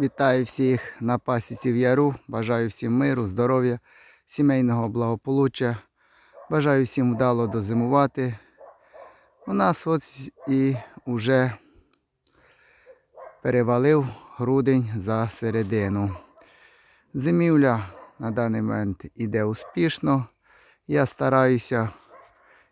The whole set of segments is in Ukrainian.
Вітаю всіх на пасіці в Яру. Бажаю всім миру, здоров'я, сімейного благополуччя. Бажаю всім вдало дозимувати. У нас от і вже перевалив грудень за середину. Зимівля на даний момент іде успішно. Я стараюся,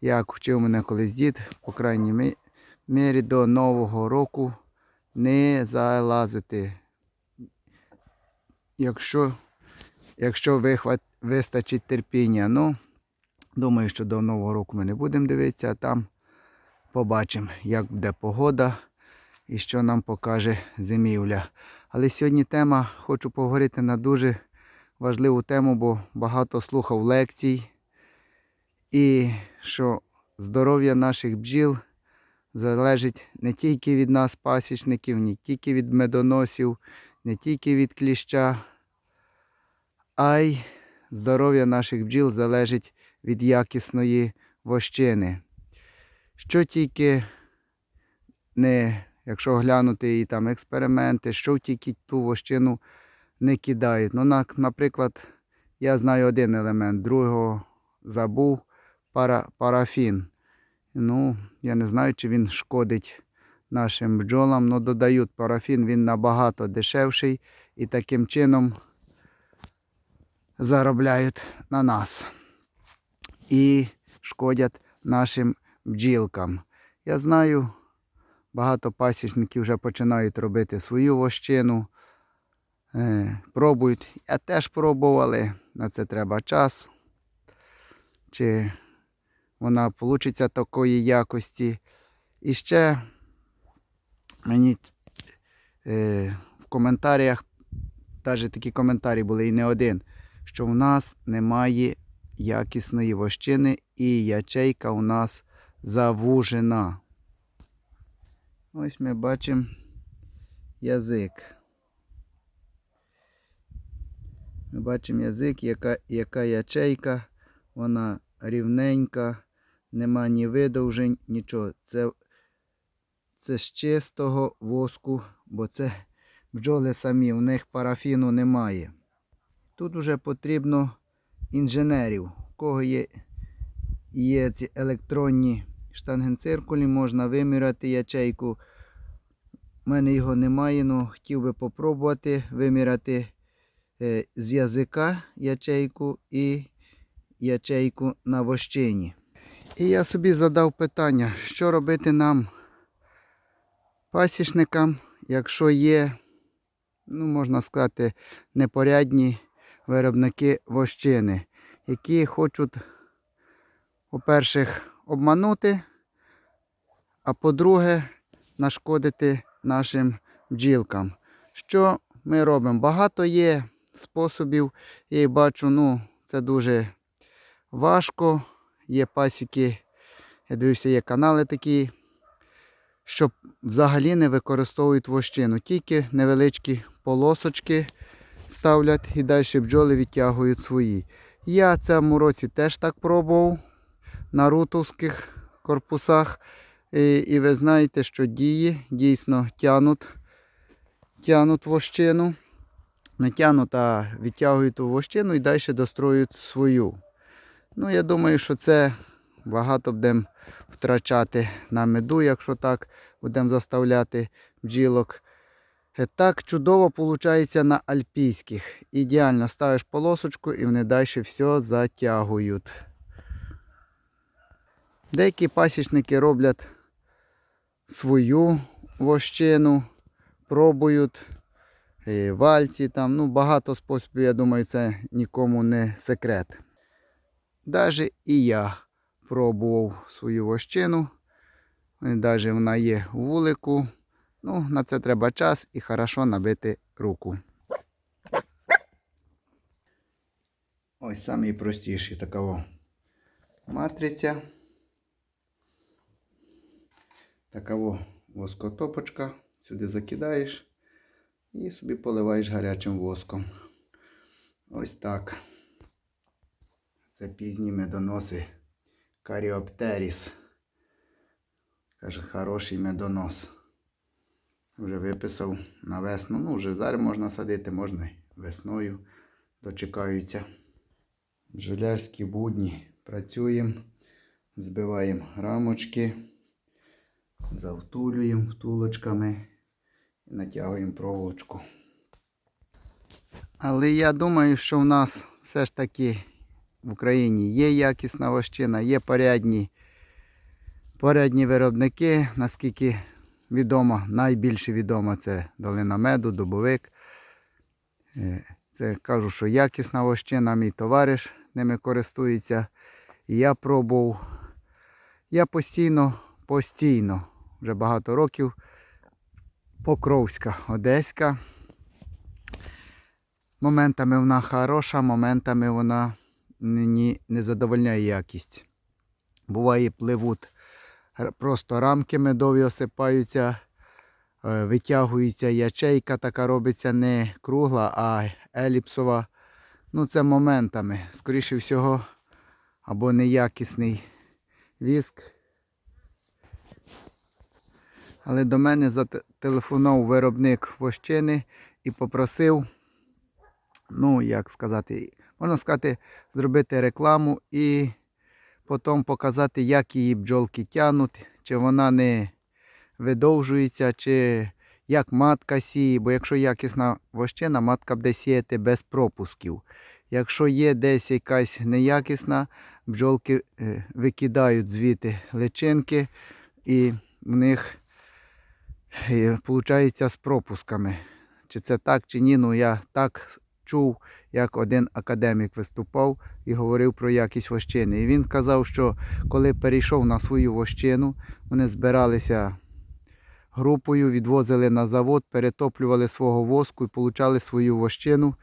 як вчив мене колись дід, по крайній мірі до Нового року не залазити. Якщо, якщо вихват, вистачить терпіння. Ну, думаю, що до Нового року ми не будемо дивитися, а там побачимо, як буде погода і що нам покаже зимівля. Але сьогодні тема, хочу поговорити на дуже важливу тему, бо багато слухав лекцій. І що здоров'я наших бджіл залежить не тільки від нас, пасічників, не тільки від медоносів, не тільки від кліща, а й здоров'я наших бджіл залежить від якісної вощини. Що тільки не, якщо глянути і там експерименти, що тільки ту вощину не кидають. Ну, наприклад, я знаю один елемент, другого забув пара, парафін. Ну, я не знаю, чи він шкодить нашим бджолам, але додають парафін, він набагато дешевший і таким чином заробляють на нас. І шкодять нашим бджілкам. Я знаю, багато пасічників вже починають робити свою вощину. Е, пробують. Я теж пробував, але на це треба час. Чи вона получиться такої якості. І ще мені е, в коментарях, навіть такі коментарі були і не один, що в нас немає якісної вощини і ячейка у нас завужена. Ось ми бачимо язик. Ми бачимо язик, яка, яка ячейка, вона рівненька, нема ні видовжень, нічого. Це, це з чистого воску, бо це бджоли самі, у них парафіну немає. Тут вже потрібно інженерів, у кого є, є ці електронні штангенциркулі, можна виміряти ячейку. У мене його немає, але хотів би попробувати виміряти е, з язика ячейку і ячейку на вощині. І я собі задав питання, що робити нам, пасічникам, якщо є, ну, можна сказати, непорядні виробники вощини, які хочуть, по-перше, обманути, а по-друге, нашкодити нашим бджілкам. Що ми робимо? Багато є способів, я бачу, ну, це дуже важко. Є пасіки, я дивився, є канали такі, що взагалі не використовують вощину. Тільки невеличкі полосочки ставлять і далі бджоли відтягують свої. Я цьому році теж так пробував на рутовських корпусах. І, і ви знаєте, що діє, дійсно тянуть, тянуть вощину. Не а відтягують ту вощину і далі достроюють свою. Ну, я думаю, що це багато будемо втрачати на меду, якщо так будемо заставляти бджілок. Е, Так чудово виходить на альпійських. Ідеально ставиш полосочку і вони далі все затягують. Деякі пасічники роблять свою вощину, пробують е, вальці, там, ну, багато способів, я думаю, це нікому не секрет. Даже і я пробував свою вощину. Навіть вона є у вулику. Ну, на це треба час і хорошо набити руку. Ось самий простіший такого матриця. Такого воскотопочка. Сюди закидаєш і собі поливаєш гарячим воском. Ось так. Це пізні медоноси Каріоптеріс. Каже, хороший медонос. Вже виписав на весну. Ну, вже зараз можна садити, можна весною. Дочекаються. Бджолярські будні. Працюємо, збиваємо рамочки, завтулюємо втулочками і натягуємо проволочку. Але я думаю, що в нас все ж таки в Україні є якісна вощина, є порядні, порядні виробники, наскільки відомо, найбільше відомо це долина меду, дубовик. Е, Це кажу, що якісна вощина, мій товариш ними користується. І я пробував. Я постійно, постійно, вже багато років. Покровська, Одеська. Моментами вона хороша, моментами вона мені не задовольняє якість. Буває, пливуть просто рамки медові осипаються, е, витягується ячейка, така робиться не кругла, а еліпсова. Ну, це моментами. Скоріше всього, або неякісний віск. Але до мене зателефонував виробник вощини і попросив, ну, як сказати, можна сказати, зробити рекламу і потім показати, як її бджолки тягнуть, чи вона не видовжується, чи як матка сіє. Бо якщо якісна вощина, матка буде сіяти без пропусків. Якщо є десь якась неякісна, бджолки е, викидають звідти личинки і в них виходить з пропусками. Чи це так, чи ні, ну я так чув, як один академік виступав і говорив про якість вощини. І він казав, що коли перейшов на свою вощину, вони збиралися групою, відвозили на завод, перетоплювали свого воску і получали свою вощину.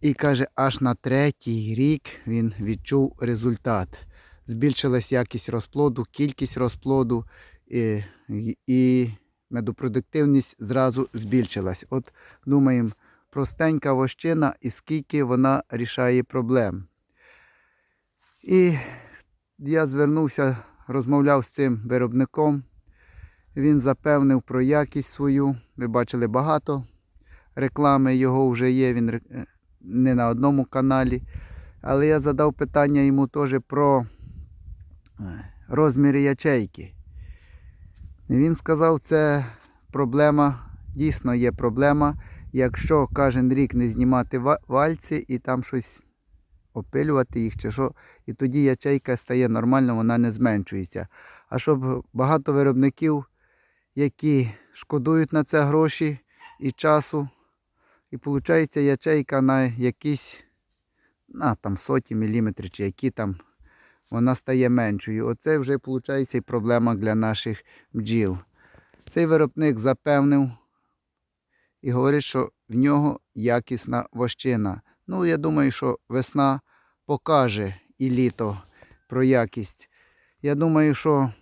І каже, аж на третій рік він відчув результат. Збільшилась якість розплоду, кількість розплоду і, і медопродуктивність зразу збільшилась. От думаємо, простенька вощина і скільки вона рішає проблем. І я звернувся, розмовляв з цим виробником. Він запевнив про якість свою. Ви бачили багато реклами його вже є. Він е, не на одному каналі. Але я задав питання йому теж про е, розміри ячейки. Він сказав, це проблема, дійсно є проблема. Якщо кожен рік не знімати вальці і там щось опилювати їх чи що, і тоді ячейка стає нормально, вона не зменшується. А щоб багато виробників, які шкодують на це гроші і часу, і виходить ячейка на якісь на там соті міліметрів, чи які там вона стає меншою. Оце вже виходить і проблема для наших бджіл. Цей виробник запевнив і говорить, що в нього якісна вощина. Ну, я думаю, що весна покаже і літо про якість. Я думаю, що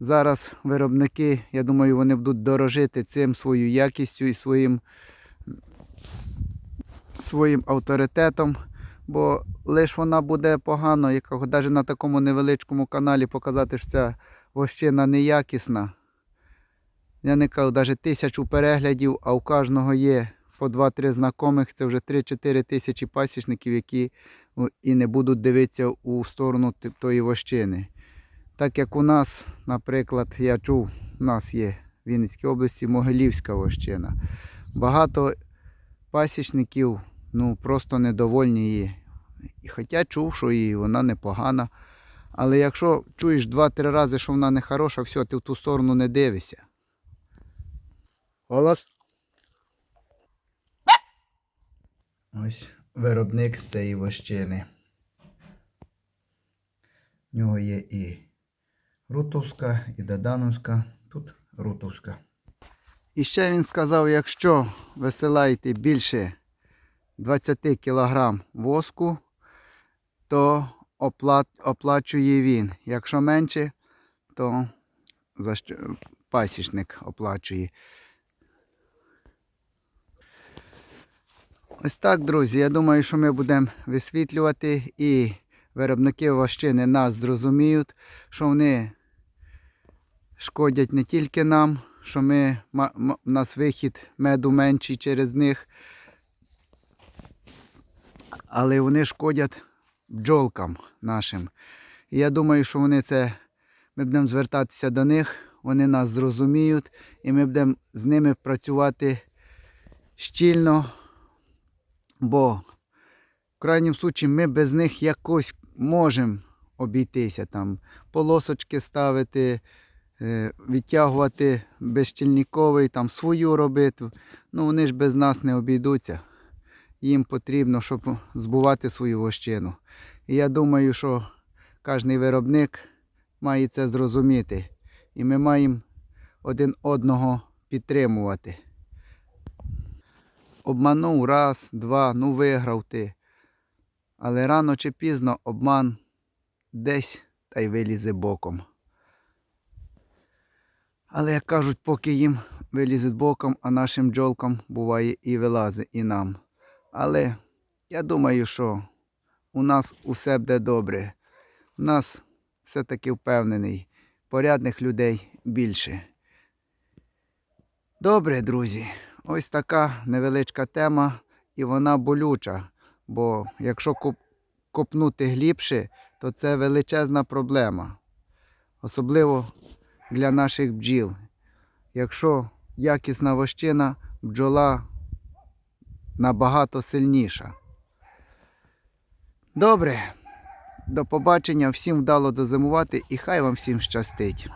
зараз виробники, я думаю, вони будуть дорожити цим своєю якістю і своїм, своїм авторитетом. Бо лише вона буде погано, як навіть на такому невеличкому каналі показати, що ця вощина неякісна. Я навіть тисячу переглядів, а у кожного є по 2-3 знайомих, це вже 3-4 тисячі пасічників, які і не будуть дивитися у сторону тої вощини. Так як у нас, наприклад, я чув, у нас є в Вінницькій області Могилівська вощина. Багато пасічників ну, просто недовольні її. І Хоча чув, що і вона непогана. Але якщо чуєш 2-3 рази, що вона не хороша, все, ти в ту сторону не дивишся. Голос. Ось виробник цієї вощини. В нього є і рутовська, і додановська. Тут рутовська. І ще він сказав, якщо висилаєте більше 20 кг воску, то оплачує він. Якщо менше, то за пасічник оплачує. Ось так, друзі. Я думаю, що ми будемо висвітлювати і виробники вощини нас зрозуміють, що вони шкодять не тільки нам, що ми, у нас вихід меду менший через них. Але вони шкодять бджолкам нашим. І я думаю, що вони це, ми будемо звертатися до них, вони нас зрозуміють, і ми будемо з ними працювати щільно, бо в крайньому случаї ми без них якось можемо обійтися, там, полосочки ставити, е, відтягувати безщільниковий, там, свою робити. Ну, вони ж без нас не обійдуться. Їм потрібно, щоб збувати свою вощину. І я думаю, що кожен виробник має це зрозуміти. І ми маємо один одного підтримувати. Обманув раз, два, ну виграв ти. Але рано чи пізно обман десь та й вилізе боком. Але як кажуть, поки їм вилізе боком, а нашим бджолкам буває і вилазить, і нам. Але я думаю, що у нас усе буде добре. У нас все-таки впевнений, порядних людей більше. Добре, друзі, ось така невеличка тема, і вона болюча. Бо якщо копнути глибше, то це величезна проблема. Особливо для наших бджіл. Якщо якісна вощина, бджола набагато сильніша. Добре. До побачення, всім вдало дозимувати і хай вам всім щастить.